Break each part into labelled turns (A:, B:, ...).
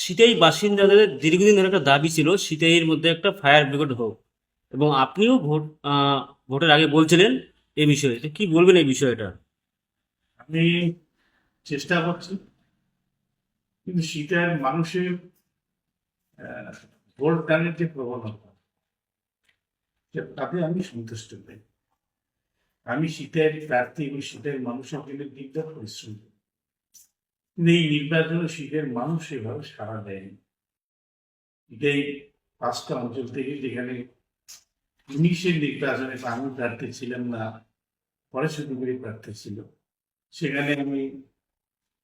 A: সিতাই বাসিন্দাদের দীর্ঘদিন ধরে একটা দাবি ছিল সিতাইয়ের মধ্যে একটা ফায়ার ব্রিগেড হোক। এবং আপনিও ভোট ভোটের আগে বলছিলেন এই বিষয়ে। কি বলবেন এই বিষয়টা?
B: আমি চেষ্টা করছি, কিন্তু শীতের মানুষের ভোট দানের যে প্রবণতা তাতে আমি সন্তুষ্ট নই। আমি শীতের প্রার্থী এবং শীতের মানুষের জন্য দীর্ঘ পরিশ্রম করি। কিন্তু এই নির্বাচনে শীতের মানুষ এভাবে সাড়া দেয়নি। এটাই পাঁচটা অঞ্চল থেকে যেখানে উনিশের নির্বাচনে আমি প্রার্থী ছিলাম না, পরে শুধুগুলি প্রার্থী ছিল। সেখানে আমি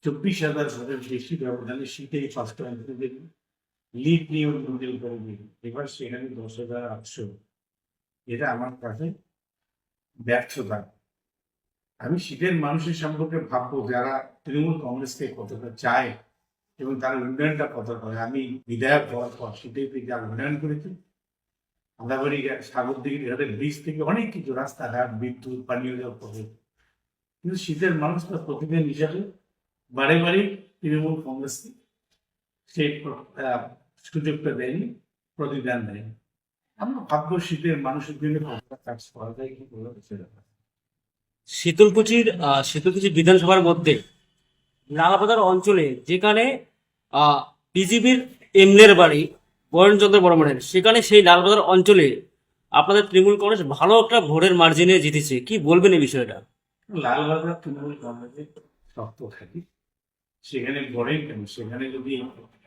B: চব্বিশ হাজার ভোটের বেশি ব্যবধানে শীতেই পাঁচটা অঞ্চলে লিড নিয়ম মন্দির করে দিই এবার সেখানে দশ হাজার আটশো। এটা আমার কাছে ব্যর্থতা। আমি শীতের মানুষের সম্পর্কে ভাববো, যারা তৃণমূল কংগ্রেসকে কতটা চায় এবং তার উন্নয়নটা কতটা করে। আমি বিধায়ক হওয়ার পর শীতের থেকে যা উন্নয়ন করেছি আদাবাড়ি সাগর দিকে ব্রিজ থেকে অনেক কিছু রাস্তাঘাট, বিদ্যুৎ, পানীয় জল প্রভৃতি। কিন্তু শীতের মানুষ প্রতিদিন হিসাবে বারে বারে তৃণমূল কংগ্রেসকে সেই সুযোগটা দেয়নি, প্রতিদান দেয়নি। আমরা ভাববো শীতের মানুষের জন্য কতটা কাজ করা যায়, কি সেটা
A: শীতলকুচির শীতলকুচি বিধানসভার মধ্যে লালবাজার অঞ্চলে যেখানে বিজেপির এমলের বাড়ি বরণচন্দ্র বর্মনের, সেখানে সেই লালবাজার অঞ্চলে আপনাদের তৃণমূল কংগ্রেস ভালো একটা ভোটের মার্জিনে জিতেছে। কি বলবেন এই বিষয়টা?
B: লালবাজার তৃণমূল কংগ্রেসে শক্ত থাকি। সেখানে গড়েন কেন? সেখানে যদি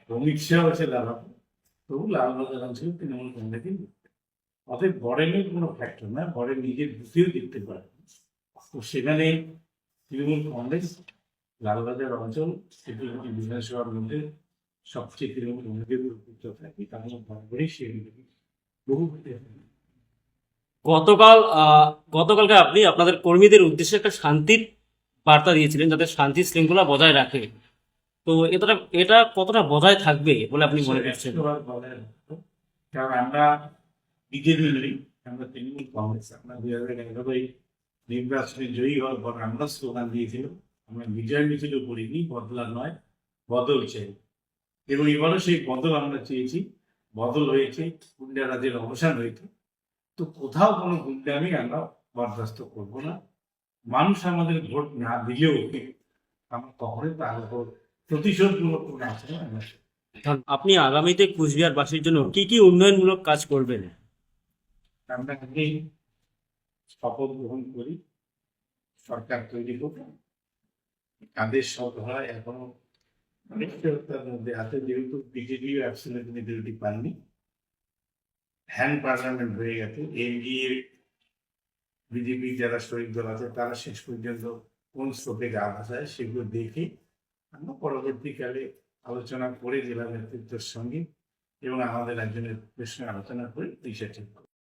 B: অমিত শাহ আছে লালবাজার তবু লালবাজার অঞ্চলে তৃণমূল কংগ্রেসই। অতএব বরেনের কোনো ফ্যাক্টর না বরেন নিজের বুঝেও জিততে পারে। তো সেখানে তৃণমূল কংগ্রেস লালবাজার অঞ্চল সেগুলি বিধানসভার মধ্যে সবচেয়ে তৃণমূল কংগ্রেসের উপযুক্ত থাকি। তার মধ্যে সেগুলি বহু
A: গতকাল গতকালকে আপনি আপনাদের কর্মীদের উদ্দেশ্যে একটা শান্তির বার্তা দিয়েছিলেন যাতে শান্তি শৃঙ্খলা বজায় রাখে। তো এটা এটা কতটা বজায় থাকবে বলে আপনি মনে করছেন।
B: কারণ আমরা বিজেপি আমরা তৃণমূল কংগ্রেস। আমরা দুই হাজার এগারোই নির্বাচনে জয়ী হওয়ার পর আমরা স্লোগান দিয়েছিলাম আমরা বিজয় মিছিল করিনি বদলা নয় বদল চাই। এবং এবারও সেই বদল আমরা চেয়েছি বদল হয়েছে গুন্ডা রাজের অবসান হয়েছে। তো কোথাও কোনো গুন্ডামি আমরা বরদাস্ত করব না। মানুষ আমাদের ভোট না দিলেও আমরা কখনোই তার উপর প্রতিশোধমূলক কোনো আচরণ আমরা
A: আপনি আগামীতে কুচবিহারবাসীর জন্য কি কি উন্নয়নমূলক কাজ করবেন?
B: আমরা শপথ গ্রহণ করি, সরকার তৈরি করব কাদের সভা এখনও অনিশ্চয়তার মধ্যে আছে, যেহেতু বিজেপিও অ্যাবসলিউট মেজরিটি পাননি হ্যান্ড পার্লামেন্ট হয়ে গেছে, এনডিএ বিজেপি যারা শরিক দল আছে, তারা শেষ পর্যন্ত কোন স্রোতে গা ভাসায় সেগুলো দেখে আমরা পরবর্তীকালে আলোচনা করে জেলা নেতৃত্বের সঙ্গে এবং আমাদের একজনের সঙ্গে আলোচনা করে দিশা ঠিক